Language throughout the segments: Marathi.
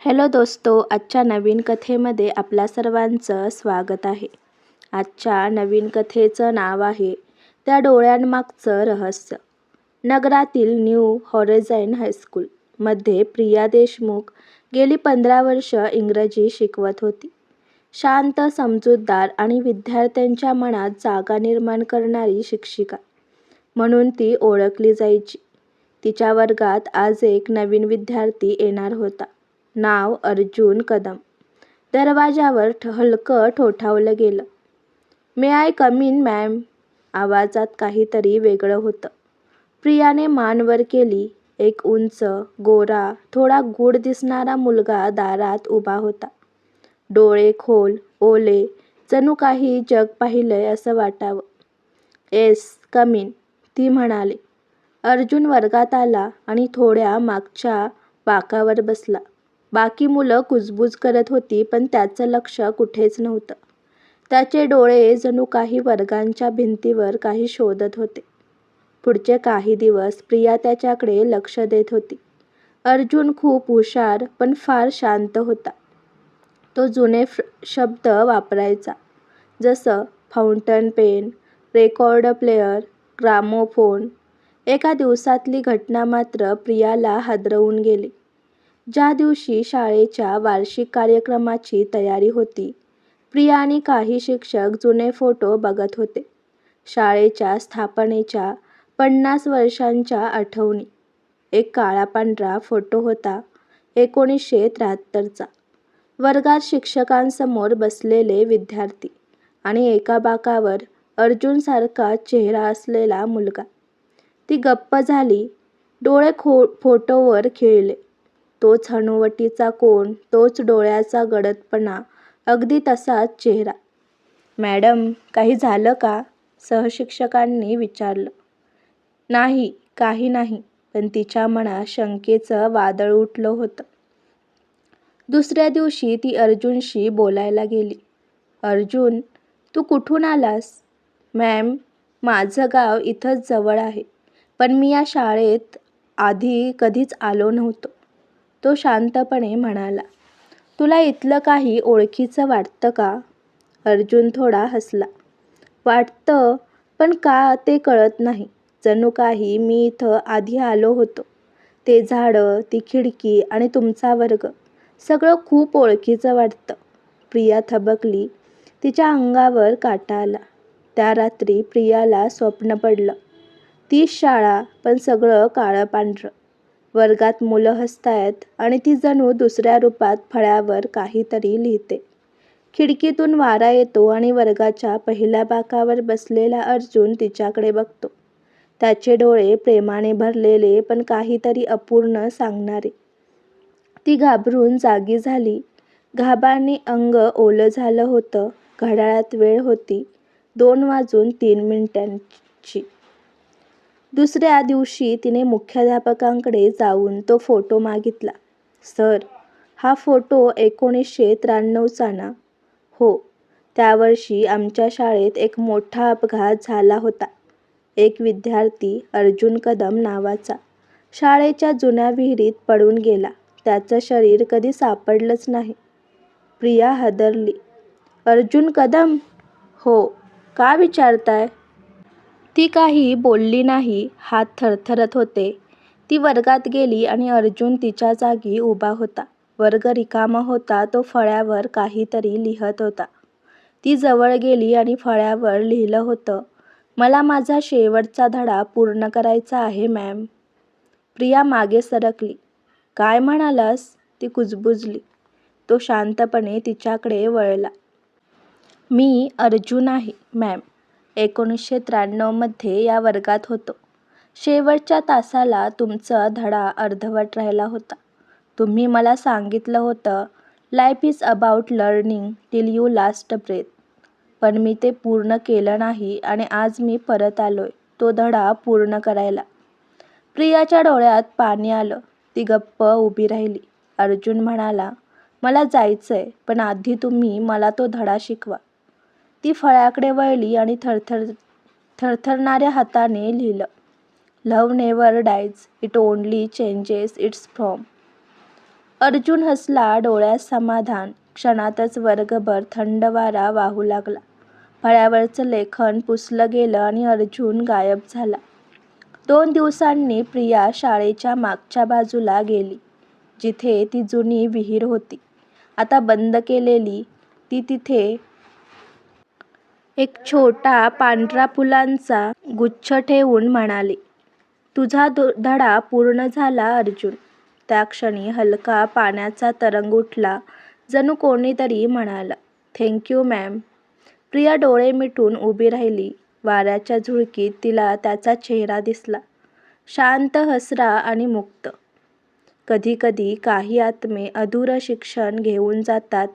हॅलो दोस्तो आजच्या नवीन कथेमध्ये आपल्या सर्वांचं स्वागत आहे. आजच्या नवीन कथेचं नाव आहे त्या डोळ्यांमागचं रहस्य. नगरातील न्यू हॉरेझाईन हायस्कूल मध्ये प्रिया देशमुख गेली पंधरा वर्ष इंग्रजी शिकवत होती. शांत समजूतदार आणि विद्यार्थ्यांच्या मनात जागा निर्माण करणारी शिक्षिका म्हणून ती ओळखली जायची. तिच्या वर्गात आज एक नवीन विद्यार्थी येणार होता. नाव अर्जुन कदम. दरवाजावर हलकं ठोठावलं गेलं. May I come in ma'am आवाजात काहीतरी वेगळं होतं. प्रियाने मानवर केली एक उंच गोरा थोडा गूढ दिसणारा मुलगा दारात उभा होता. डोळे खोल ओले जणू काही जग पाहिलंय असं वाटावं. येस कमीन ती म्हणाली. अर्जुन वर्गात आला आणि थोड्या मागच्या बाकावर बसला. बाकी मुलं कुजबूज करत होती पण त्याचं लक्ष कुठेच नव्हतं. त्याचे डोळे जणू काही वर्गांच्या भिंतीवर काही शोधत होते. पुढचे काही दिवस प्रिया त्याच्याकडे लक्ष देत होती. अर्जुन खूप हुशार पण फार शांत होता. तो जुने शब्द वापरायचा. जसं fountain pen record player gramophone. एका दिवसातली घटना मात्र प्रियाला हादरवून गेली. ज्या दिवशी शाळेच्या वार्षिक कार्यक्रमाची तयारी होती प्रिया आणि काही शिक्षक जुने फोटो बघत होते. शाळेच्या स्थापनेच्या पन्नास वर्षांच्या आठवणी. एक काळा पांढरा फोटो होता एकोणीसशे त्र्याहत्तरचा. वर्गात शिक्षकांसमोर बसलेले विद्यार्थी आणि एका बाकावर अर्जुनसारखा चेहरा असलेला मुलगा. ती गप्प झाली डोळे खो फोटोवर खेळले. तोच हनुवटीचा कोण तोच डोळ्याचा गडदपणा अगदी तसाच चेहरा. मॅडम काही झालं का? सहशिक्षकांनी विचारलं. नाही काही नाही पण तिच्या मनात शंकेचं वादळ उठलं होतं. दुसऱ्या दिवशी ती अर्जुनशी बोलायला गेली. अर्जुन तू कुठून आलास? मॅम माझं गाव इथंच जवळ आहे पण मी या शाळेत आधी कधीच आलो नव्हतो. तो शांतपणे म्हणाला तुला इथलं काही ओळखीचं वाटतं का? अर्जुन थोडा हसला. वाटतं पण का ते कळत नाही. जणू काही मी इथं आधी आलो होतो. ते झाडं ती खिडकी आणि तुमचा वर्ग सगळं खूप ओळखीचं वाटतं. प्रिया थबकली तिच्या अंगावर काटा आला. त्या रात्री प्रियाला स्वप्न पडलं. तीच शाळा पण सगळं काळं पांढरं. वर्गात मुलं हसतायत आणि ती जणू दुसऱ्या रूपात फळ्यावर काहीतरी लिहिते. खिडकीतून वारा येतो आणि वर्गाच्या पहिल्या बाकावर बसलेला अर्जुन तिच्याकडे बघतो. त्याचे डोळे प्रेमाने भरलेले पण काहीतरी अपूर्ण सांगणारे. ती घाबरून जागी झाली. घाबाने अंग ओलं झालं होतं. घड्याळात वेळ होती. दोन वाजून तीन मिनिटांची. दुसऱ्या दिवशी तिने मुख्याध्यापकांकडे जाऊन तो फोटो मागितला. सर हा फोटो एकोणीसशे त्र्याण्णवचा ना हो त्या वर्षी आमच्या शाळेत एक मोठा अपघात झाला होता. एक विद्यार्थी अर्जुन कदम नावाचा. शाळेच्या जुन्या विहिरीत पडून गेला. त्याचं शरीर कधी सापडलंच नाही. प्रिया हादरली. अर्जुन कदम? हो का विचारताय? ती काही बोलली नाही हात थरथरत होते. ती वर्गात गेली आणि अर्जुन तिच्या जागी उभा होता. वर्ग रिकामा होता तो फळ्यावर काहीतरी लिहत होता. ती जवळ गेली आणि फळ्यावर लिहिलं होतं मला माझा शेवटचा धडा पूर्ण करायचा आहे मॅम. प्रिया मागे सरकली. काय म्हणालास? ती कुजबुजली. तो शांतपणे तिच्याकडे वळला. मी अर्जुन आहे मॅम. एकोणीसशे त्र्याण्णवमध्ये या वर्गात होतो. शेवटच्या तासाला तुमचा धडा अर्धवट राहिला होता. तुम्ही मला सांगितलं होतं life is about learning till you last breath पण मी ते पूर्ण केलं नाही आणि आज मी परत आलोय तो धडा पूर्ण करायला. प्रियाच्या डोळ्यात पाणी आलं ती गप्प उभी राहिली. अर्जुन म्हणाला मला जायचं आहे पण आधी तुम्ही मला तो धडा शिकवा. ती फळ्याकडे वळली आणि थरथर थरथरणाऱ्या हाताने लिहिलं love never dies it only changes it's from Arjun हसला डोळ्यात समाधान क्षणातच वर्गभर थंड वारा वाहू लागला. फळ्यावरचं लेखन पुसलं गेलं आणि अर्जुन गायब झाला. दोन दिवसांनी प्रिया शाळेच्या मागच्या बाजूला गेली जिथे ती जुनी विहीर होती. आता बंद केलेली ती तिथे एक छोटा पांढरा फुलांचा गुच्छ ठेवून म्हणाली तुझा धडा पूर्ण झाला अर्जुन. त्या क्षणी हलका पाण्याचा तरंग उठला. जणू कोणीतरी म्हणाला, थँक्यू मॅम प्रिया डोळे मिटून उभी राहिली. वाऱ्याच्या झुळकीत तिला त्याचा चेहरा दिसला. शांत हसरा आणि मुक्त. कधीकधी काही आत्मे अधुरं शिक्षण घेऊन जातात.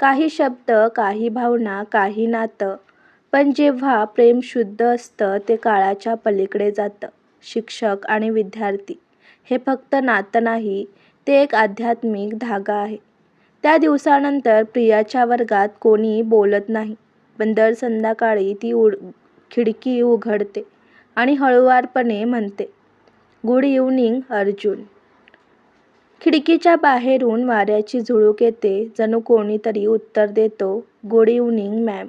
काही शब्द काही भावना काही नातं पण जेव्हा प्रेम शुद्ध असतं ते काळाच्या पलीकडे जातं. शिक्षक आणि विद्यार्थी. हे फक्त नातं नाही ते एक आध्यात्मिक धागा आहे. त्या दिवसानंतर प्रियाच्या वर्गात कोणी बोलत नाही. पण दर संध्याकाळी ती उड खिडकी उघडते आणि हळुवारपणे म्हणते गुड इव्हनिंग अर्जुन. खिडकीच्या बाहेरून वाऱ्याची झुळूक येते. जणू कोणीतरी उत्तर देतो गुड इव्हनिंग मॅम.